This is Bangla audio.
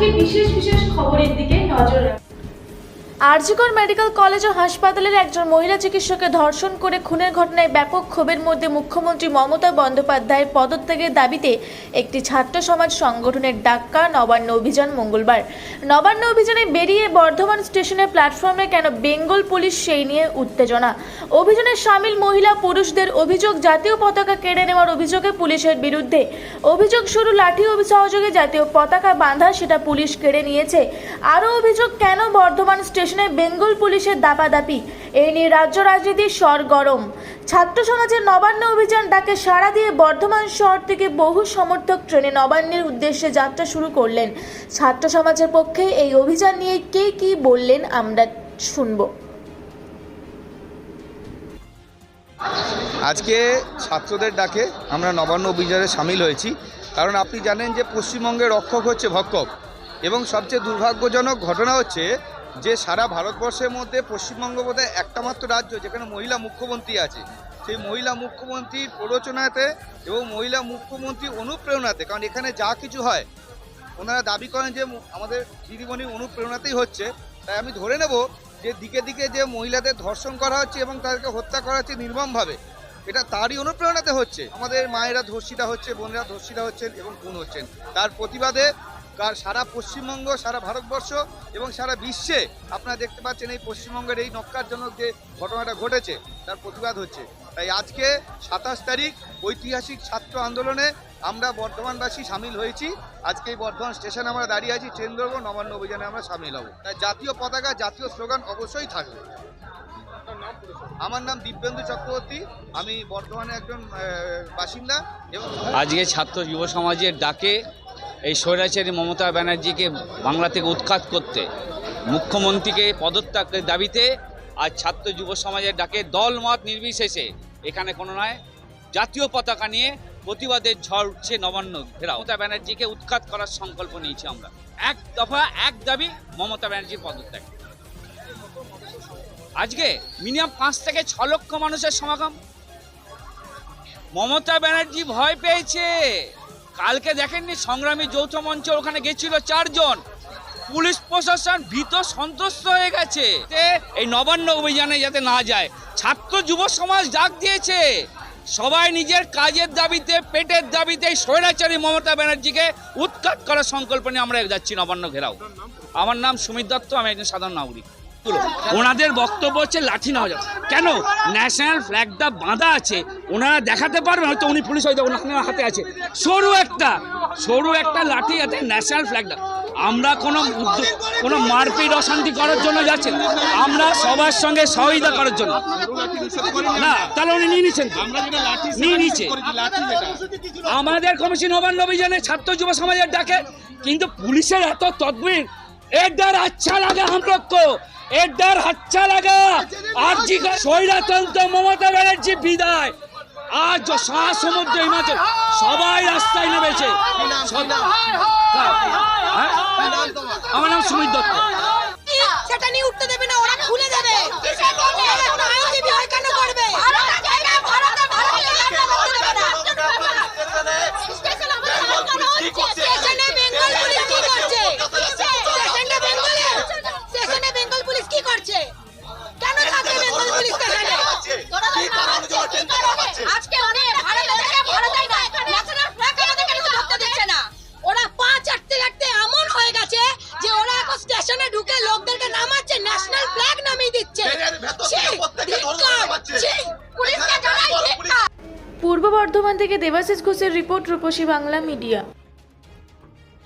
আজকে বিশেষ বিশেষ খবরের দিকে নজর রাখব আরজিকর মেডিকেল কলেজ ও হাসপাতালের একজন মহিলা চিকিৎসককে ধর্ষণ করে খুনের ঘটনায় ব্যাপক ক্ষোভের মধ্যে মুখ্যমন্ত্রী মমতা বন্দ্যোপাধ্যায়ের পদত্যাগের দাবিতে একটি ছাত্র সমাজ সংগঠনের ডাক্কা নবান্ন অভিযান মঙ্গলবার। নবান্ন অভিযানে বেরিয়ে বর্ধমান স্টেশনের প্ল্যাটফর্মে কেন বেঙ্গল পুলিশ সেই নিয়ে উত্তেজনা। অভিযানে সামিল মহিলা পুরুষদের অভিযোগ, জাতীয় পতাকা কেড়ে নেওয়ার অভিযোগে পুলিশের বিরুদ্ধে। অভিযোগ শুরু লাঠি সহযোগে জাতীয় পতাকা বাঁধা সেটা পুলিশ কেড়ে নিয়েছে। আরও অভিযোগ, কেন বর্ধমান স্টেশনে বেঙ্গল পুলিশের দাপাদাপি। এই নিয়ে রাজ্য রাজনীতির স্বর গরম। ছাত্র সমাজের নবান্ন অভিযান ডাকে সাড়া দিয়ে বর্ধমান শহর থেকে বহু সমর্থক ট্রেনে নবান্নের উদ্দেশ্যে যাত্রা শুরু করলেন। ছাত্র সমাজের পক্ষে এই অভিযান নিয়ে কে কি বললেন আমরা শুনব। আজকে ছাত্রদের ডাকে আমরা নবান্ন অভিযানে সামিল হয়েছি। কারণ আপনি জানেন যে পশ্চিমবঙ্গের রক্ষক হচ্ছে ভক্ষক। এবং সবচেয়ে দুর্ভাগ্যজনক ঘটনা হচ্ছে যে সারা ভারতবর্ষের মধ্যে পশ্চিমবঙ্গ বোধহয় একটা মাত্র রাজ্য, যেখানে মহিলা মুখ্যমন্ত্রী আছে। সেই মহিলা মুখ্যমন্ত্রীর প্ররোচনাতে এবং মহিলা মুখ্যমন্ত্রী অনুপ্রেরণাতে, কারণ এখানে যা কিছু হয়, ওনারা দাবি করেন যে আমাদের দিদিমণির অনুপ্রেরণাতেই হচ্ছে। তাই আমি ধরে নেব যে দিকে দিকে যে মহিলাদের ধর্ষণ করা হচ্ছে এবং তাদেরকে হত্যা করা হচ্ছে নির্মমভাবে, এটা তারই অনুপ্রেরণাতে হচ্ছে। আমাদের মায়েরা ধর্ষিতা হচ্ছে, বোনেরা ধর্ষিতা হচ্ছেন এবং খুন হচ্ছেন। তার প্রতিবাদে কার সারা পশ্চিমবঙ্গ, সারা ভারতবর্ষ এবং সারা বিশ্বে আপনারা দেখতে পাচ্ছেন এই পশ্চিমবঙ্গের এই নক্কারজনক যে ঘটনাটা ঘটেছে, তার প্রতিবাদ হচ্ছে। তাই আজকে সাতাশ তারিখ, ঐতিহাসিক ছাত্র আন্দোলনে আমরা বর্ধমানবাসী সামিল হয়েছি। আজকে এই বর্ধমান স্টেশনে আমরা দাঁড়িয়ে আছি, ট্রেন ধরবো, নবান্ন অভিযানে আমরা সামিল হব। তাই জাতীয় পতাকা, জাতীয় স্লোগান অবশ্যই থাকবে। আমার নাম দিব্যেন্দু চক্রবর্তী, আমি বর্ধমানে একজন বাসিন্দা এবং আজকে ছাত্র যুব সমাজের ডাকে এই স্বৈরাচারী মমতা ব্যানার্জিকে বাংলা থেকে উৎখাত করতে, মুখ্যমন্ত্রীকে পদত্যাগের দাবিতে আজ ছাত্র যুব সমাজের ডাকে দলমত নির্বিশেষে। এখানে কোনো নয়, জাতীয় পতাকা নিয়ে প্রতিবাদের ঝড় উঠছে নবান্ন ঘেরা মমতা ব্যানার্জিকে উৎখাত করার সংকল্প নিয়েছি আমরা। এক দফা এক দাবি, মমতা ব্যানার্জির পদত্যাগ। আজকে মিনিমাম পাঁচ থেকে ছ লক্ষ মানুষের সমাগম। মমতা ব্যানার্জি ভয় পেয়েছে। কালকে দেখেননি, সংগ্রামী যৌথ মঞ্চ ওখানে গেছিল চারজন। পুলিশ প্রশাসন ভীত সন্তুষ্ট হয়ে গেছে। এই নবান্ন অভিযানে যাতে না যায়, ছাত্র যুব সমাজ ডাক দিয়েছে। সবাই নিজের কাজের দাবিতে, পেটের দাবিতে স্বৈরাচারী মমতা ব্যানার্জিকে উৎখাত করার সংকল্প নিয়ে আমরা যাচ্ছি নবান্ন ঘেরাও। আমার নাম সুমিত দত্ত, আমি একজন সাধারণ নাগরিক। লোকগুলো ওনাদের বক্তব্য হচ্ছে লাঠি নেওয়া যাবে কেন? ন্যাশনাল ফ্ল্যাগটা বাঁধা আছে। ওনারা দেখাতে পারবে হয়তো উনি পুলিশ হয়তো ওনার হাতে আছে। সরু একটা সরু একটা লাঠি আছে ন্যাশনাল ফ্ল্যাগটা। আমরা কোনো কোনো মারপিট অশান্তি করার জন্য যাচ্ছি আমরা সবার সঙ্গে সহযোগিতা করার জন্য। না তাহলে উনি নিয়ে নিচ্ছেন নিয়ে নিচ্ছে। আমাদের কমিশন নবান্ন অভিযানে ছাত্র যুব সমাজের ডাকে। কিন্তু পুলিশের এত তদবির এর দ্বারা আচ্ছা লাগে আমরক্ষ এর ডর আচ্ছা লাগা। আর জি স্বৈরতন্ত্র মমতা ব্যানার্জি বিদায়। আজ সমুদ্র হিমাচল সবাই রাস্তায় নেমেছে। হ্যাঁ? আমার নাম সুমিত দত্ত সেটা নিয়ে উঠতে দেবে না ওরা খুলে দেবে ওরা এখন আইনজীবী হয় কেন করবে স্টেশনে বেঙ্গল পুলিশ কি করছে স্টেশনে বেঙ্গলে স্টেশনে বেঙ্গল পুলিশ কি করছে কেন থাকবে বেঙ্গল পুলিশ স্টেশনে আজকে অনেক ভারত ভারত ন্যাশনাল ফ্ল্যাগ আমাদেরকে নিচে ধরতে দিচ্ছে না? ওরা পা চাটতে চাটতে এমন হয়ে গেছে যে ওরা এখন স্টেশনে ঢুকে লোকদেরকে নামাচ্ছে ন্যাশনাল ফ্ল্যাগ নামিয়ে দিচ্ছে। পূর্ব বর্ধমান থেকে দেবাশিস ঘোষের রিপোর্ট রূপসী বাংলা মিডিয়া।